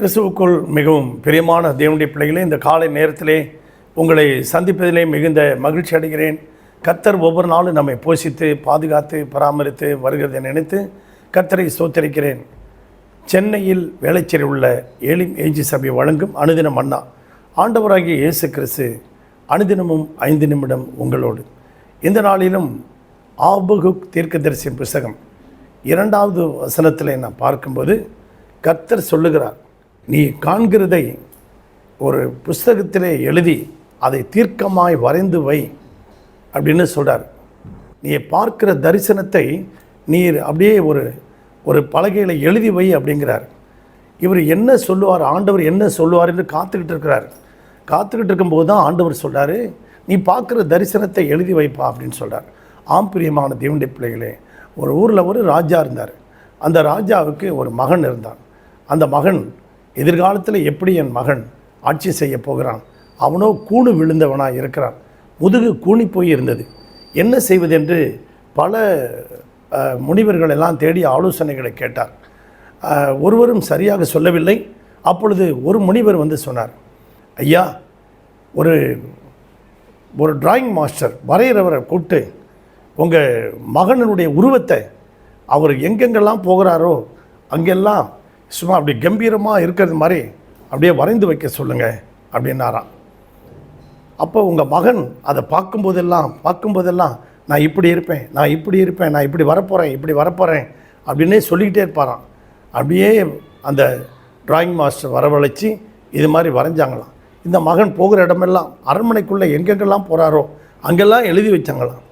கிறிஸ்துவுக்குள் மிகவும் பிரியமான தேவனுடைய பிள்ளைகளே இந்த காலை நேரத்திலே உங்களை சந்திப்பதிலே மிகுந்த மகிழ்ச்சி அடைகிறேன். கர்த்தர் ஒவ்வொரு நாளும் நம்மை போஷித்து பாதுகாத்து பராமரித்து வருகிறதை நினைத்து கர்த்தரை சோத்தரிக்கிறேன் சென்னையில் வேளச்சேரி உள்ள ஏலிம் ஏஜி சபை வழங்கும் அனுதினம் அண்ணா. ஆண்டவராகிய இயேசு கிறிஸ்து அனுதினமும் ஐந்து நிமிடம் உங்களோடு. இந்த நாளிலும் ஆபகுக் தீர்க்கதரிசி புஸ்தகம் இரண்டாவது வசனத்தில் நான் பார்க்கும்போது கர்த்தர் சொல்லுகிறார் நீ காண்கிறதை ஒரு புஸ்தகத்திலே எழுதி அதை தீர்க்கமாய் வரைந்து வை அப்படின்னு சொல்கிறார் நீ பார்க்கிற தரிசனத்தை நீர் அப்படியே ஒரு ஒரு பலகையில் எழுதி வை அப்படிங்கிறார். இவர் என்ன சொல்லுவார்? ஆண்டவர் என்ன சொல்லுவார் என்று காத்துக்கிட்டு இருக்கிறார். காத்துக்கிட்டு இருக்கும்போது தான் ஆண்டவர் சொல்கிறாரு நீ பார்க்குற தரிசனத்தை எழுதி வைப்பா அப்படின்னு சொல்கிறார் ஆம் பிரியமான தேவனுடைய பிள்ளைகளே ஒரு ஊரில் ஒரு ராஜா இருந்தார். அந்த ராஜாவுக்கு ஒரு மகன் இருந்தான். அந்த மகன் எதிர்காலத்தில் எப்படி என் மகன் ஆட்சி செய்ய போகிறான்? அவனோ கூணு விழுந்தவனாக இருக்கிறான். முதுகு கூனி போய் இருந்தது. என்ன செய்வதென்று பல முனிவர்கள் எல்லாம் தேடி ஆலோசனைகளை கேட்டார். ஒருவரும் சரியாக சொல்லவில்லை. அப்பொழுது ஒரு முனிவர் வந்து சொன்னார் ஐயா ஒரு ஒரு டிராயிங் மாஸ்டர் வரைகிறவரை கூப்பிட்டு உங்கள் மகனுடைய உருவத்தை அவர் எங்கெங்கெல்லாம் போகிறாரோ அங்கெல்லாம் சும்மா அப்படி கம்பீரமாக இருக்கிறது மாதிரி அப்படியே வரைந்து வைக்க சொல்லுங்கள் அப்படின்னாராம் அப்போ உங்கள் மகன் அதை பார்க்கும்போதெல்லாம் பார்க்கும்போதெல்லாம் நான் இப்படி இருப்பேன் நான் இப்படி இருப்பேன் நான் இப்படி வரப்போகிறேன் இப்படி வரப்போகிறேன் அப்படின்னே சொல்லிக்கிட்டே இருப்பாராம். அப்படியே அந்த டிராயிங் மாஸ்டர் வரவழைச்சி இது மாதிரி வரைஞ்சாங்களாம். இந்த மகன் போகிற இடமெல்லாம் அரண்மனைக்குள்ளே எங்கெங்கெல்லாம் போகிறாரோ அங்கெல்லாம் எழுதி வச்சாங்களாம்.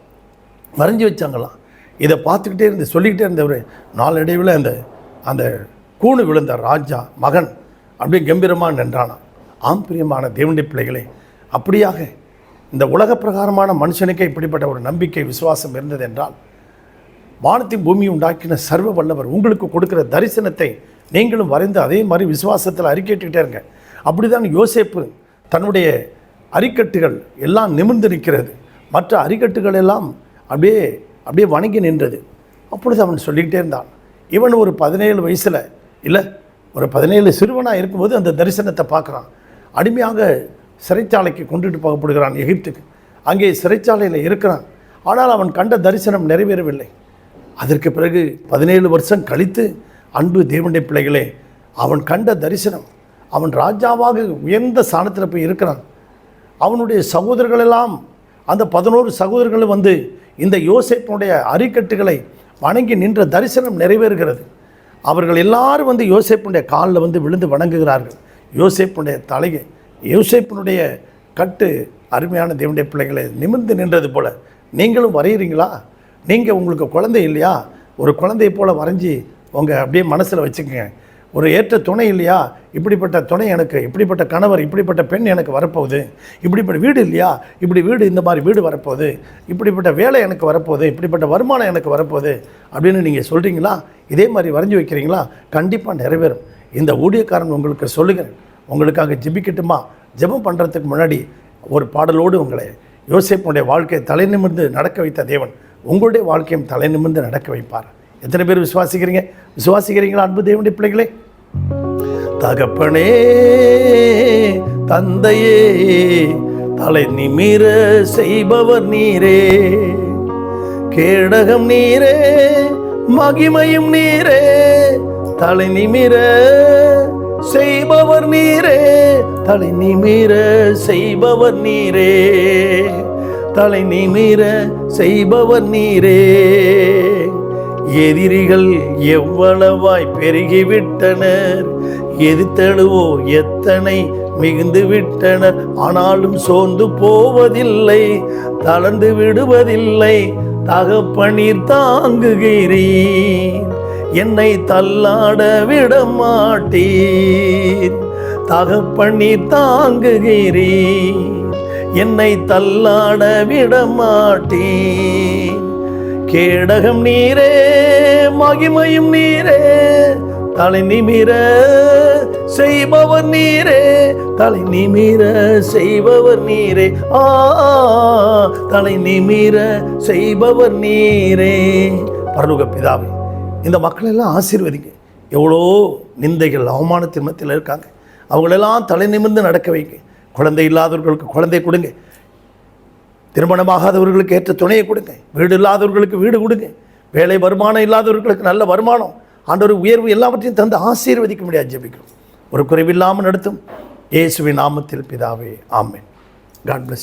வரைஞ்சி வச்சாங்களாம். இதை பார்த்துக்கிட்டே இருந்து சொல்லிக்கிட்டே இருந்தவர் நாளடைவில் அந்த அந்த கூணு விழுந்த ராஜா மகன் அப்படியே கம்பீரமாக நின்றானான் ஆம் பிரியமான தேவனுடைய பிள்ளைகளே அப்படியாக இந்த உலக பிரகாரமான மனுஷனுக்கே இப்படிப்பட்ட ஒரு நம்பிக்கை விசுவாசம் இருந்தது என்றால் வானத்தின் பூமியை உண்டாக்கின சர்வ வல்லவர் உங்களுக்கு கொடுக்குற தரிசனத்தை நீங்களும் வரைந்து அதே மாதிரி விசுவாசத்தில் அறிக்கைட்டுக்கிட்டே இருங்க. அப்படிதான் யோசேப்பு தன்னுடைய அரிக்கட்டுகள் எல்லாம் நிமிர்ந்து நிற்கிறது. மற்ற அரிக்கட்டுகள் எல்லாம் அப்படியே அப்படியே வணங்கி நின்றது. அப்பொழுது அவன் சொல்லிக்கிட்டே இருந்தான் இவன் ஒரு பதினேழு வயசில் இல்லை ஒரு பதினேழு சிறுவனாக இருக்கும்போது அந்த தரிசனத்தை பார்க்குறான். அடிமையாக சிறைச்சாலைக்கு கொண்டுட்டு போகப்படுகிறான் எகிப்துக்கு. அங்கே சிறைச்சாலையில் இருக்கிறான். ஆனால் அவன் கண்ட தரிசனம் நிறைவேறவில்லை. அதற்கு பிறகு பதினேழு வருஷம் கழித்து அன்பு தேவனுடைய பிள்ளைகளே அவன் கண்ட தரிசனம் அவன் ராஜாவாக உயர்ந்த ஸ்தானத்தில் போய் இருக்கிறான். அவனுடைய சகோதரர்களெல்லாம் அந்த பதினோரு சகோதரர்களும் வந்து இந்த யோசேப்பினுடைய அரிக்கட்டுகளை வணங்கி நின்ற தரிசனம் நிறைவேறுகிறது. அவர்கள் எல்லாரும் வந்து யோசேப்புடைய காலில் வந்து விழுந்து வணங்குகிறார்கள். யோசேப்புடைய தலையை யோசேப்பினுடைய கட்டு அருமையான தேவனுடைய பிள்ளைகளை நிமிர்ந்து நின்றது போல். நீங்களும் வரைகிறீங்களா நீங்கள் உங்களுக்கு குழந்தை இல்லையா? ஒரு குழந்தையை போல் வரைஞ்சி உங்கள் அப்படியே மனசில் வச்சுக்கோங்க. ஒரு ஏற்ற துணை இல்லையா? இப்படிப்பட்ட துணை எனக்கு இப்படிப்பட்ட கணவர் இப்படிப்பட்ட பெண் எனக்கு வரப்போகுது. இப்படிப்பட்ட வீடு இல்லையா? இப்படி வீடு இந்த மாதிரி வீடு வரப்போகுது. இப்படிப்பட்ட வேலை எனக்கு வரப்போகுது. இப்படிப்பட்ட வருமானம் எனக்கு வரப்போகுது. அப்படின்னு நீங்கள் சொல்கிறீங்களா இதே மாதிரி வரைஞ்சி வைக்கிறீங்களா? கண்டிப்பாக நிறைவேறும். இந்த ஊழியக்காரன் உங்களுக்கு சொல்லுகிறேன். உங்களுக்காக ஜெபிக்கட்டுமா? ஜெபம் பண்ணுறதுக்கு முன்னாடி ஒரு பாடலோடு உங்களை யோசிப்புடைய வாழ்க்கையை தலை நிமிர்ந்து நடக்க வைத்த தேவன் உங்களுடைய வாழ்க்கையும் தலை நிமிர்ந்து நடக்க வைப்பார். எத்தனை பேர் விசுவாசிக்கிறீங்க? விசுவாசிக்கிறீங்களா அன்பு தேவனுடைய பிள்ளைகளே? தகப்பனே தந்தையே தலை நிமிர செய்பவர் நீரே. கேடகம் நீரே மகிமையும் நீரே. தலை நிமிர செய்பவர் நீரே. தலை நிமிர செய்பவர் நீரே. தலை நிமிர செய்பவர் நீரே. எதிரிகள் எவ்வளவாய் பெருகிவிட்டனர். எதிர்த்தழுவோ எத்தனை மிகுந்து விட்டனர் ஆனாலும் சோர்ந்து போவதில்லை தளர்ந்து விடுவதில்லை. தகப்பனீர் தாங்குகிறீர் என்னை தள்ளாட விட மாட்டீர் தகப்பனீர் தாங்குகிறீர் என்னை தள்ளாட விட மாட்டீர் கேடகம் நீரே மகிமையும் நீரே தலை நிமிர செய்பவர் நீரே தலை நிமிர செய்பவர் நீரே. ஆ தலை நிமிர செய்பவர் நீரே. பரலுக பிதாவே இந்த மக்களெல்லாம் ஆசீர்வதிங்க. எவ்வளோ நிந்தைகள் அவமானத்தின் மத்தியில் இருக்காங்க. அவங்களெல்லாம் தலை நிமிர்ந்து நடக்க வைங்க. குழந்தை இல்லாதவர்களுக்கு குழந்தை கொடுங்க. திருமணமாகாதவர்களுக்கு ஏற்ற துணையை கொடுங்க. வீடு இல்லாதவர்களுக்கு வீடு கொடுங்க. வேலை வருமானம் இல்லாதவர்களுக்கு நல்ல வருமானம். ஆண்டவர் உயர்வு எல்லாவற்றையும் தந்து ஆசீர்வதிக்க முடியாது ஜெபிக்கிறோம். ஒரு குறைவில்லாமல் நடத்தும். இயேசுவின் நாமத்தில் பிதாவே ஆமேன். God plus